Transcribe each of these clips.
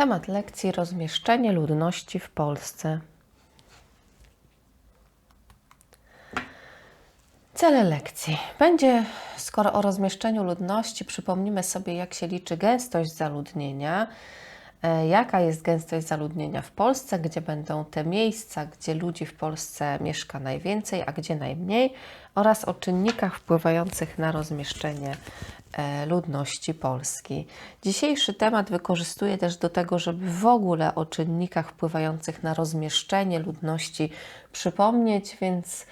Temat lekcji rozmieszczenie ludności w Polsce. Cele lekcji. Będzie, skoro o rozmieszczeniu ludności, przypomnimy sobie, jak się liczy gęstość zaludnienia, e, jaka jest gęstość zaludnienia w Polsce, gdzie będą te miejsca, gdzie ludzi w Polsce mieszka najwięcej, a gdzie najmniej, oraz o czynnikach wpływających na rozmieszczenie ludności Polski. Dzisiejszy temat wykorzystuję też do tego, żeby w ogóle o czynnikach wpływających na rozmieszczenie ludności przypomnieć, więc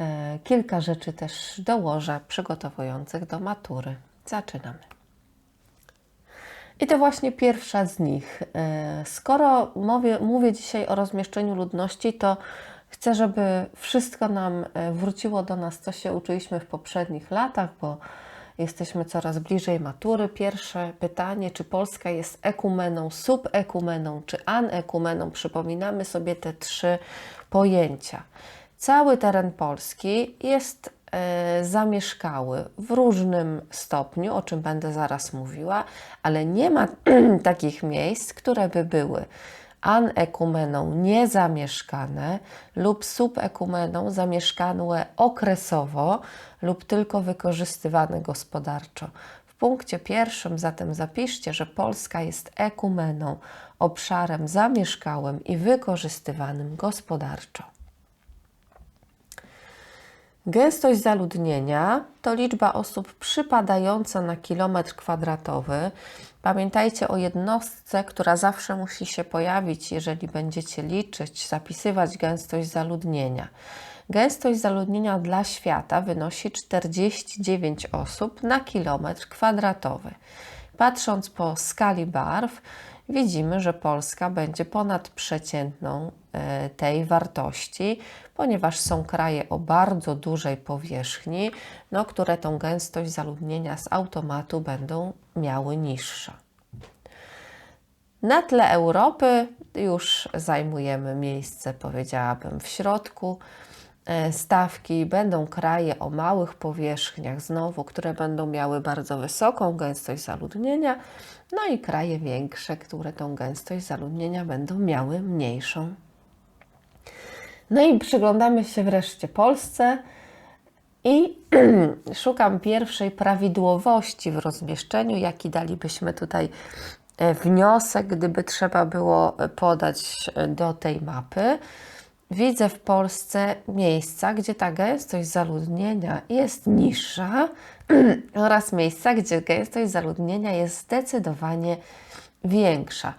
e, kilka rzeczy też dołożę przygotowujących do matury. Zaczynamy. I to właśnie pierwsza z nich. E, Skoro mówię, mówię dzisiaj o rozmieszczeniu ludności, to chcę, żeby wszystko nam e, wróciło do nas, co się uczyliśmy w poprzednich latach, bo jesteśmy coraz bliżej matury. Pierwsze pytanie, czy Polska jest ekumeną, subekumeną czy anekumeną? Przypominamy sobie te trzy pojęcia. Cały teren Polski jest e, zamieszkały w różnym stopniu, o czym będę zaraz mówiła, ale nie ma takich miejsc, które by były anekumeną niezamieszkane lub subekumeną zamieszkane okresowo lub tylko wykorzystywane gospodarczo. W punkcie pierwszym zatem zapiszcie, że Polska jest ekumeną, obszarem zamieszkałym i wykorzystywanym gospodarczo. Gęstość zaludnienia to liczba osób przypadająca na kilometr kwadratowy. Pamiętajcie o jednostce, która zawsze musi się pojawić, jeżeli będziecie liczyć, zapisywać gęstość zaludnienia. Gęstość zaludnienia dla świata wynosi 49 osób na kilometr kwadratowy. Patrząc po skali barw, widzimy, że Polska będzie ponad przeciętną tej wartości, ponieważ są kraje o bardzo dużej powierzchni, no, które tą gęstość zaludnienia z automatu będą miały niższą. Na tle Europy już zajmujemy miejsce, powiedziałabym, w środku e, stawki. Będą kraje o małych powierzchniach, znowu, które będą miały bardzo wysoką gęstość zaludnienia, no i kraje większe, które tą gęstość zaludnienia będą miały mniejszą. No i przyglądamy się wreszcie Polsce i szukam pierwszej prawidłowości w rozmieszczeniu, jaki dalibyśmy tutaj e, wniosek, gdyby trzeba było podać do tej mapy. Widzę w Polsce miejsca, gdzie ta gęstość zaludnienia jest niższa oraz miejsca, gdzie gęstość zaludnienia jest zdecydowanie większa.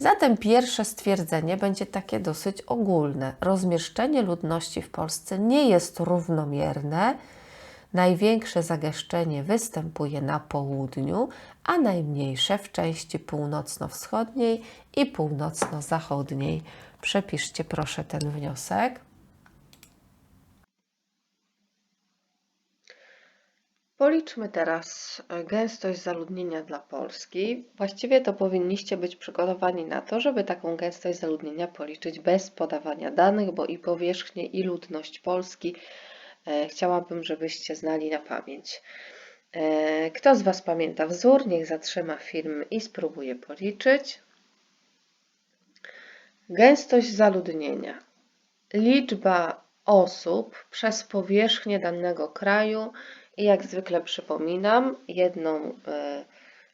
Zatem pierwsze stwierdzenie będzie takie dosyć ogólne. Rozmieszczenie ludności w Polsce nie jest równomierne. Największe zagęszczenie występuje na południu, a najmniejsze w części północno-wschodniej i północno-zachodniej. Przepiszcie proszę ten wniosek. Policzmy teraz e, gęstość zaludnienia dla Polski. Właściwie to powinniście być przygotowani na to, żeby taką gęstość zaludnienia policzyć bez podawania danych, bo i powierzchnię, i ludność Polski e, chciałabym, żebyście znali na pamięć. E, kto z Was pamięta wzór, niech zatrzyma film i spróbuje policzyć. Gęstość zaludnienia. Liczba osób przez powierzchnię danego kraju i jak zwykle przypominam, jedną e,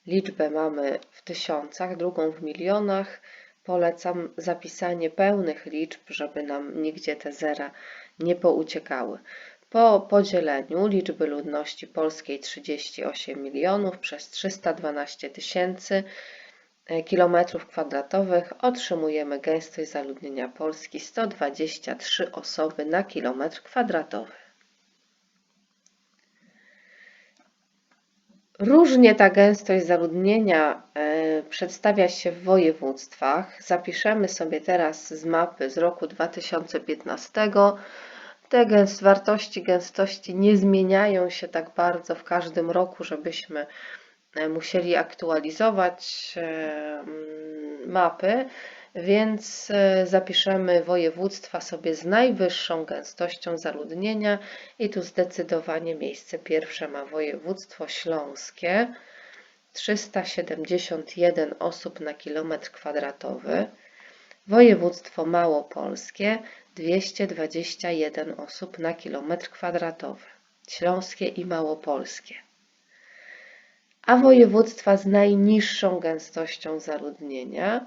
liczbę mamy w tysiącach, drugą w milionach. Polecam zapisanie pełnych liczb, żeby nam nigdzie te zera nie pouciekały. Po podzieleniu liczby ludności polskiej 38 milionów przez 312 tysięcy e, kilometrów kwadratowych otrzymujemy gęstość zaludnienia Polski 123 osoby na kilometr kwadratowy. Różnie ta gęstość zaludnienia e, przedstawia się w województwach. Zapiszemy sobie teraz z mapy z roku 2015. Te wartości gęstości nie zmieniają się tak bardzo w każdym roku, żebyśmy e, musieli aktualizować e, mapy więc e, zapiszemy województwa sobie z najwyższą gęstością zaludnienia i tu zdecydowanie miejsce pierwsze ma województwo śląskie. 371 osób na kilometr kwadratowy, województwo małopolskie 221 osób na kilometr kwadratowy, śląskie i małopolskie. A województwa z najniższą gęstością zaludnienia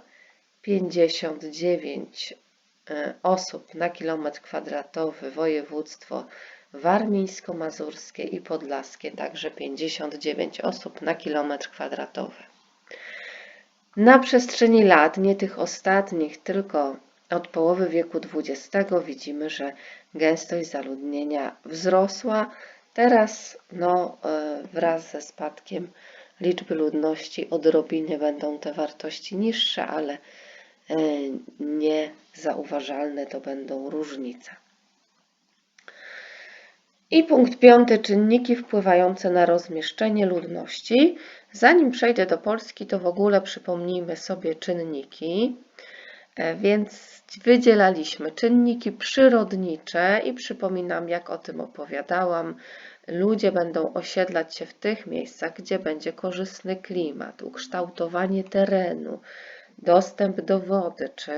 59 e, osób na kilometr kwadratowy, województwo warmińsko-mazurskie i podlaskie, także 59 osób na kilometr kwadratowy. Na przestrzeni lat, nie tych ostatnich, tylko od połowy wieku XX widzimy, że gęstość zaludnienia wzrosła. Teraz no, e, wraz ze spadkiem liczby ludności odrobinie będą te wartości niższe, ale niezauważalne to będą różnice. I punkt piąty, czynniki wpływające na rozmieszczenie ludności. Zanim przejdę do Polski, to w ogóle przypomnijmy sobie czynniki. E, więc wydzielaliśmy czynniki przyrodnicze i przypominam, jak o tym opowiadałam, ludzie będą osiedlać się w tych miejscach, gdzie będzie korzystny klimat, ukształtowanie terenu, dostęp do wody, czy,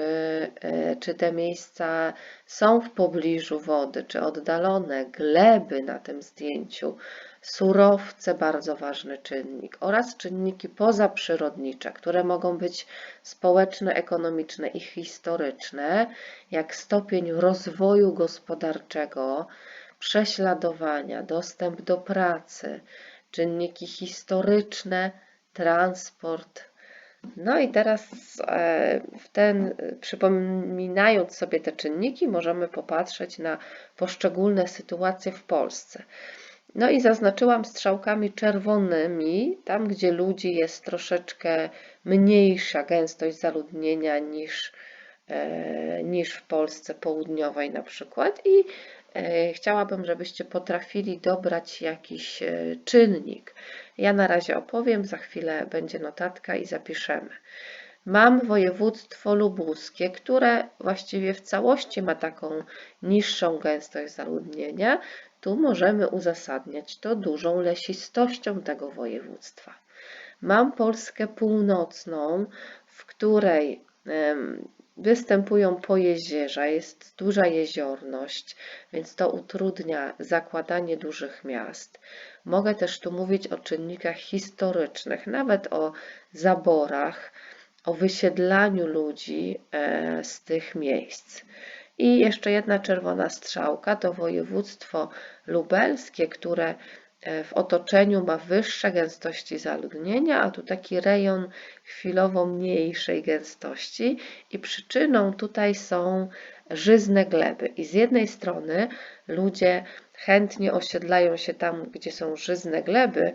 e, czy te miejsca są w pobliżu wody, czy oddalone, gleby na tym zdjęciu, surowce, bardzo ważny czynnik, oraz czynniki pozaprzyrodnicze, które mogą być społeczne, ekonomiczne i historyczne, jak stopień rozwoju gospodarczego, prześladowania, dostęp do pracy, czynniki historyczne, transport, no i teraz e, w ten, przypominając sobie te czynniki, możemy popatrzeć na poszczególne sytuacje w Polsce. No i zaznaczyłam strzałkami czerwonymi, tam gdzie ludzi jest troszeczkę mniejsza gęstość zaludnienia niż, e, niż w Polsce południowej na przykład i chciałabym, żebyście potrafili dobrać jakiś czynnik. Ja na razie opowiem, za chwilę będzie notatka i zapiszemy. Mam województwo lubuskie, które właściwie w całości ma taką niższą gęstość zaludnienia. Tu możemy uzasadniać to dużą lesistością tego województwa. Mam Polskę północną, w której występują pojezierza, jest duża jeziorność, więc to utrudnia zakładanie dużych miast. Mogę też tu mówić o czynnikach historycznych, nawet o zaborach, o wysiedlaniu ludzi e, z tych miejsc. I jeszcze jedna czerwona strzałka to województwo lubelskie, które w otoczeniu ma wyższe gęstości zaludnienia, a tu taki rejon chwilowo mniejszej gęstości i przyczyną tutaj są żyzne gleby. I z jednej strony ludzie chętnie osiedlają się tam, gdzie są żyzne gleby,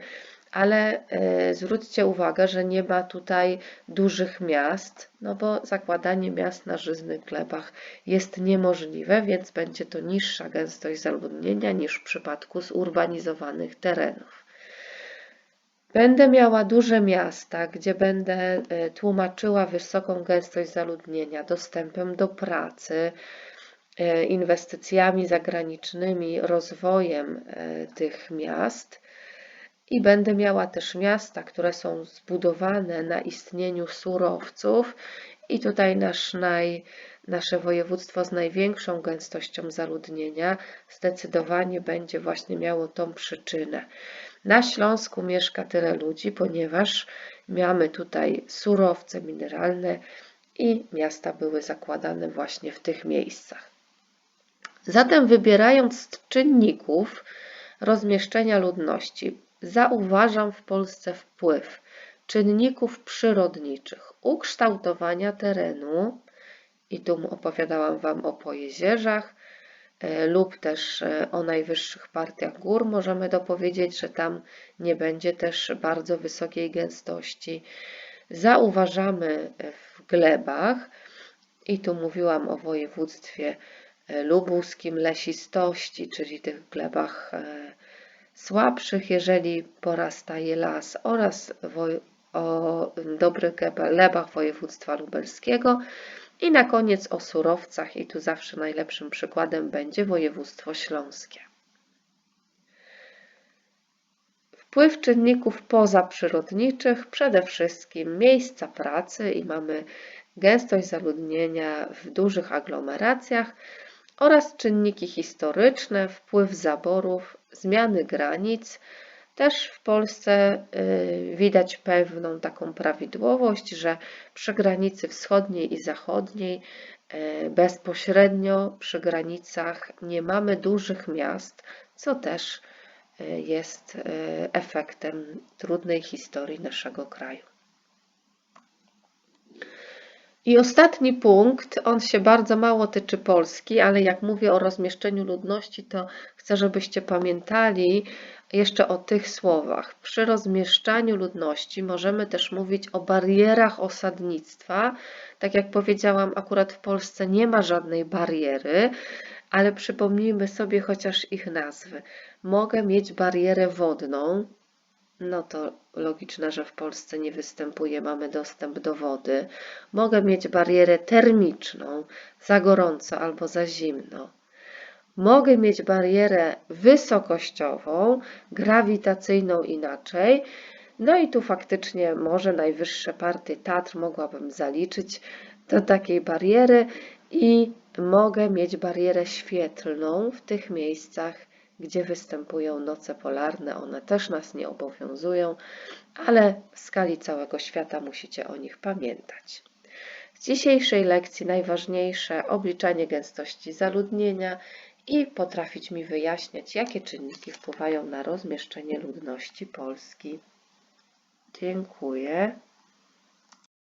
ale e, zwróćcie uwagę, że nie ma tutaj dużych miast, no bo zakładanie miast na żyznych glebach jest niemożliwe, więc będzie to niższa gęstość zaludnienia niż w przypadku zurbanizowanych terenów. Będę miała duże miasta, gdzie będę e, tłumaczyła wysoką gęstość zaludnienia dostępem do pracy, E, inwestycjami zagranicznymi, rozwojem tych miast. I będę miała też miasta, które są zbudowane na istnieniu surowców, i tutaj nasz naj, nasze województwo z największą gęstością zaludnienia zdecydowanie będzie właśnie miało tą przyczynę. Na Śląsku mieszka tyle ludzi, ponieważ mamy tutaj surowce mineralne i miasta były zakładane właśnie w tych miejscach. Zatem wybierając z czynników rozmieszczenia ludności, zauważam w Polsce wpływ czynników przyrodniczych, ukształtowania terenu, i tu opowiadałam Wam o pojezierzach, e, lub też e, o najwyższych partiach gór, możemy dopowiedzieć, że tam nie będzie też bardzo wysokiej gęstości. Zauważamy w glebach, i tu mówiłam o województwie E, lubuskim lesistości, czyli tych glebach e, słabszych, jeżeli porastaje las oraz o dobrych glebach województwa lubelskiego i na koniec o surowcach i tu zawsze najlepszym przykładem będzie województwo śląskie. Wpływ czynników pozaprzyrodniczych, przede wszystkim miejsca pracy i mamy gęstość zaludnienia w dużych aglomeracjach oraz czynniki historyczne, wpływ zaborów, zmiany granic. Też w Polsce y, widać pewną taką prawidłowość, że przy granicy wschodniej i zachodniej y, bezpośrednio przy granicach nie mamy dużych miast, co też y, jest efektem trudnej historii naszego kraju. I ostatni punkt, on się bardzo mało tyczy Polski, ale jak mówię o rozmieszczeniu ludności, to chcę, żebyście pamiętali jeszcze o tych słowach. Przy rozmieszczaniu ludności możemy też mówić o barierach osadnictwa. Tak jak powiedziałam, akurat w Polsce nie ma żadnej bariery, ale przypomnijmy sobie chociaż ich nazwy. Mogę mieć barierę wodną, no to logiczne, że w Polsce nie występuje, mamy dostęp do wody. Mogę mieć barierę termiczną, za gorąco albo za zimno. Mogę mieć barierę wysokościową, grawitacyjną inaczej. No i tu faktycznie może najwyższe partie Tatr mogłabym zaliczyć do takiej bariery i mogę mieć barierę świetlną w tych miejscach, gdzie występują noce polarne. One też nas nie obowiązują, ale w skali całego świata musicie o nich pamiętać. Z dzisiejszej lekcji najważniejsze obliczanie gęstości zaludnienia i potrafić mi wyjaśniać, jakie czynniki wpływają na rozmieszczenie ludności Polski. Dziękuję.